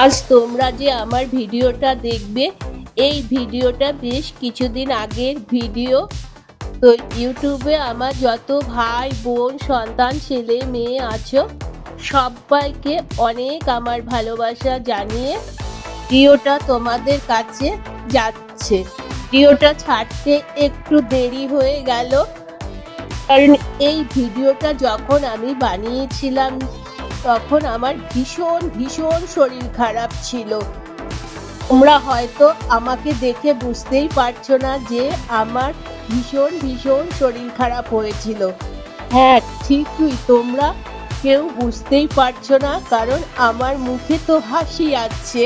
আজ তোমরা যে আমার ভিডিওটা দেখবে, এই ভিডিওটা বেশ কিছুদিন আগের ভিডিও। তো ইউটিউবে আমার যত ভাই, বোন, সন্তান, ছেলে, মেয়ে আছো, সবাইকে অনেক আমার ভালোবাসা জানিয়ে ভিডিওটা তোমাদের কাছে যাচ্ছে। ভিডিওটা ছাড়তে একটু দেরি হয়ে গেল, কারণ এই ভিডিওটা যখন আমি বানিয়েছিলাম তখন আমার ভীষণ ভীষণ শরীর খারাপ ছিল। তোমরা হয়তো আমাকে দেখে বুঝতেই পারছ না যে আমার ভীষণ ভীষণ শরীর খারাপ হয়েছিল। হ্যাঁ ঠিকই, তোমরা কেউ বুঝতেই পারছ না, কারণ আমার মুখে তো হাসি আছে।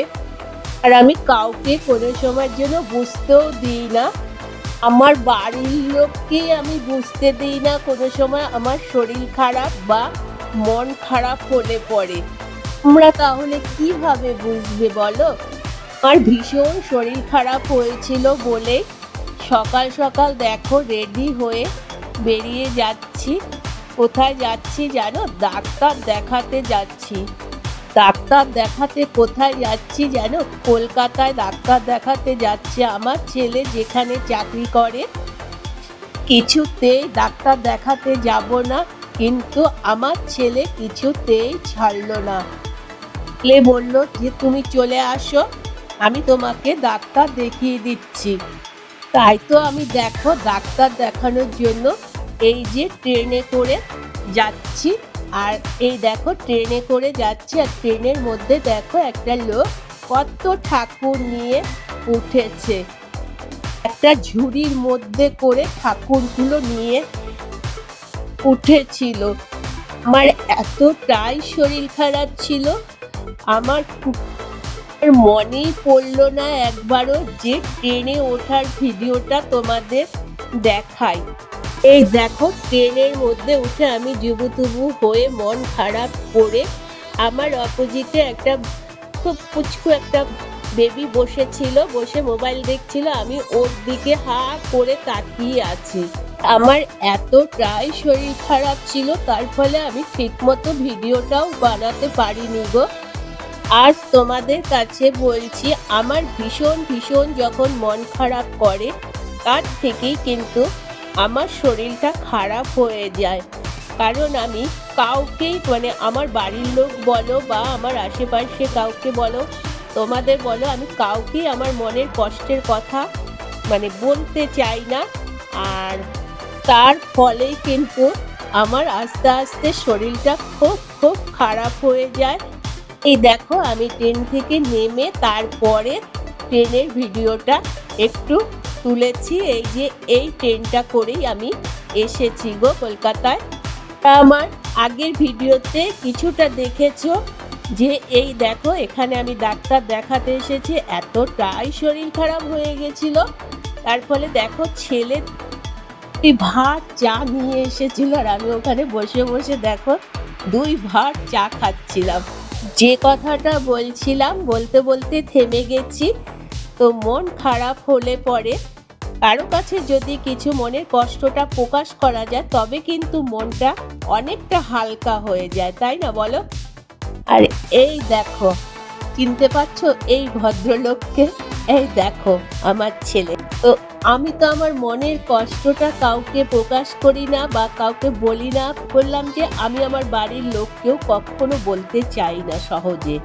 আর আমি কাউকে কোনো সময়ের জন্য বুঝতেও দিই না। আমার বাড়ির লোককে আমি বুঝতে দিই না কোনো সময় আমার শরীর খারাপ বা মন খারাপ হলে পরে। তোমরা তাহলে কীভাবে বুঝবে বলো? আমার ভীষণ শরীর খারাপ হয়েছিল বলে সকাল সকাল দেখো রেডি হয়ে বেরিয়ে যাচ্ছি। কোথায় যাচ্ছি জানো? ডাক্তার দেখাতে যাচ্ছি। ডাক্তার দেখাতে কোথায় যাচ্ছি জানো? কলকাতায় ডাক্তার দেখাতে যাচ্ছে আমার ছেলে যেখানে চাকরি করে। কিছুতেই ডাক্তার দেখাতে যাব না। কিন্তু আমার ছেলে কিছুতেই ছাড়লো না। ছেলে বলল যে, তুমি চলে আসো, আমি তোমাকে ডাক্তার দেখিয়ে দিচ্ছি। তাই তো আমি দেখো ডাক্তার দেখানোর জন্য এই যে ট্রেনে করে যাচ্ছি। আর এই দেখো ট্রেনে করে যাচ্ছি, আর ট্রেনের মধ্যে দেখো একটা লোক কত ঠাকুর নিয়ে উঠেছে। একটা ঝুড়ির মধ্যে করে ঠাকুরগুলো নিয়ে উঠেছিল। আমার এতটাই শরীর খারাপ ছিল, আমার মনেই পড়ল না একবারও যে ট্রেনে ওঠার ভিডিওটা তোমাদের দেখাই। এই দেখো, ট্রেনের মধ্যে উঠে আমি জুবুতুবু হয়ে মন খারাপ করে আমার অপোজিটে একটা খুব পুচকু একটা বেবি বসেছিল, বসে মোবাইল দেখছিল, আমি ওর দিকে হা করে তাকিয়ে আছি। আমার এতটাই শরীর খারাপ ছিল, তার ফলে আমি ঠিকমতো ভিডিওটাও বানাতে পারিনি গো। আজ তোমাদের কাছে বলছি, আমার ভীষণ ভীষণ যখন মন খারাপ করে, তার থেকেই কিন্তু আমার শরীরটা খারাপ হয়ে যায়। কারণ আমি কাউকেই মানে আমার বাড়ির লোক বলো বা আমার আশেপাশে কাউকে বলো, তোমাদের বলো, আমি কাউকেই আমার মনের কষ্টের কথা মানে বলতে চাই না। আর তার ফলেই কিন্তু আমার আস্তে আস্তে শরীরটা খুব খুব খারাপ হয়ে যায়। এই দেখো, আমি ট্রেন থেকে নেমে তারপরে ট্রেনের ভিডিওটা একটু তুলেছি। এই যে, এই ট্রেনটা করেই আমি এসেছি গো কলকাতায়। আমার আগের ভিডিওতে কিছুটা দেখেছ যে, এই দেখো, এখানে আমি ডাক্তার দেখাতে এসেছি। এতটাই শরীর খারাপ হয়ে গেছিল। তার ফলে দেখো ছেলে একটি ভাত চা নিয়ে এসেছিল আর আমি ওখানে বসে বসে দেখো দুই ভাত চা খাচ্ছিলাম। যে কথাটা বলছিলাম বলতে বলতে থেমে গেছি, তো মন খারাপ হলে পরে কারও কাছে যদি কিছু মনের কষ্টটা প্রকাশ করা যায়, তবে কিন্তু মনটা অনেকটা হালকা হয়ে যায়, তাই না বলো? আর এই দেখো, চিনতে পারছ এই ভদ্রলোককে? এই দেখো, আমার ছেলে। তো আমি তো আমার মনের কষ্টটা কাউকে প্রকাশ করি না বা কাউকে বলি না। বললাম যে আমি আমার বাড়ির লোককেও কখনো বলতে চাই না সহজে।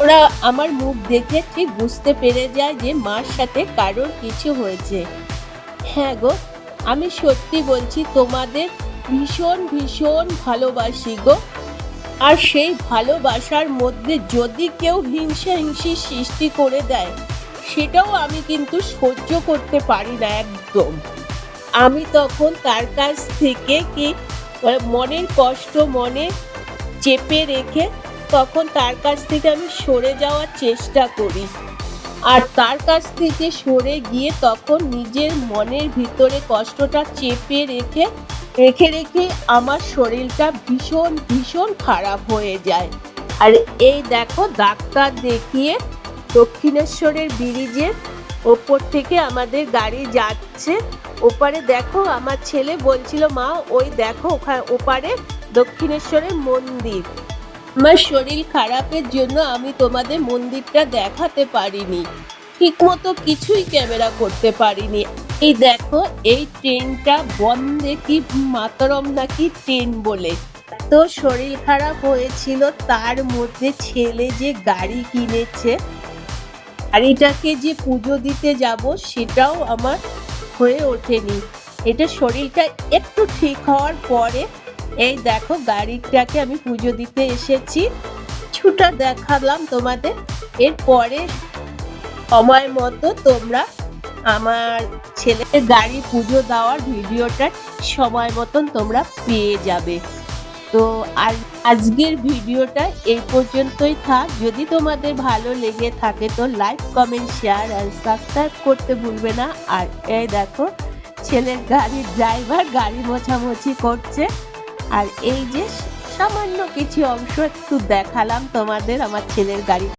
ওরা আমার মুখ দেখে ঠিক বুঝতে পেরে যায় যে মার সাথে কারোর কিছু হয়েছে। হ্যাঁ গো, আমি সত্যি বলছি তোমাদের ভীষণ ভীষণ ভালোবাসি গো। আর সেই ভালোবাসার মধ্যে যদি কেউ হিংসা হিংসি সৃষ্টি করে দেয় সেটাও আমি কিন্তু সহ্য করতে পারি না একদম। আমি তখন তার কাছ থেকে কি মনের কষ্ট মনে চেপে রেখে তখন তার কাছ থেকে আমি সরে যাওয়ার চেষ্টা করি। আর তার কাছ থেকে সরে গিয়ে তখন নিজের মনের ভিতরে কষ্টটা চেপে রেখে রেখে রেখে আমার শরীরটা ভীষণ ভীষণ খারাপ হয়ে যায়। আর এই দেখো, ডাক্তার দেখিয়ে দক্ষিণেশ্বরের ব্রিজের ওপর থেকে আমাদের গাড়ি যাচ্ছে। ওপারে দেখো, আমার ছেলে বলছিল, মা, ওই দেখো ওখানে ওপারে দক্ষিণেশ্বরের মন্দির। আমার শরীর খারাপের জন্য আমি তোমাদের মন্দিরটা দেখাতে পারিনি। ঠিকমতো কিছুই ক্যামেরা করতে পারিনি। এই দেখো, এই ট্রেনটা বন্ধে কি মাতরম নাকি ট্রেন বলে। তো শরীর খারাপ হয়েছিল, তার মধ্যে ছেলে যে গাড়ি কিনেছে গাড়িটাকে যে পুজো দিতে যাব সেটাও আমার হয়ে ওঠেনি। এটা শরীরটা একটু ঠিক হওয়ার পরে এই দেখো গাড়িটাকে আমি পুজো দিতে এসেছি। কিছুটা দেখালাম তোমাদের। এরপরে সময় মতো তোমরা আমার ছেলের গাড়ি পুজো দেওয়ার ভিডিওটা সময় মতন তোমরা পেয়ে যাবে। তো আর আজকের ভিডিওটা এই পর্যন্তই থাক। যদি তোমাদের ভালো লেগে থাকে তো লাইক কমেন্ট শেয়ার আর সাবস্ক্রাইব করতে ভুলবে না। আর এই দেখো, ছেলের গাড়ির ড্রাইভার গাড়ি মোছামুছি করছে। আর এই যে সামান্য কিছু অংশ একটু দেখালাম তোমাদের, আমার ছেলের গাড়ি